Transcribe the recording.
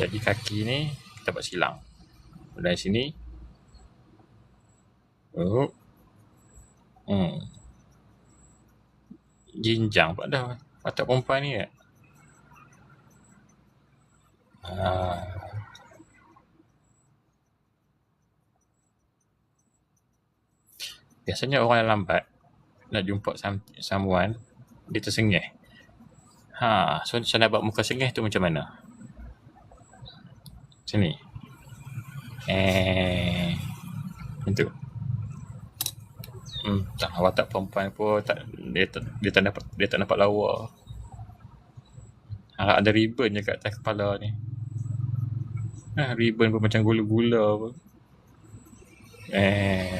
Jadi kaki ni kita buat silang. Dari sini. Oh. Hmm. Jinjang pula dah. Watak perempuan ni kan. Ah. Biasanya orang yang lambat nak jumpa some, someone, dia tersengih. Ha, so saya nak buat muka sengih tu macam mana? Sini. Eh, itu. Hmm, tak watak perempuan pun tak dia tak dia tak dapat dia tak dapat lawa. Ha, ada ribbon je kat atas kepala ni. Ha, ribbon pun macam gula-gula pun. Eh,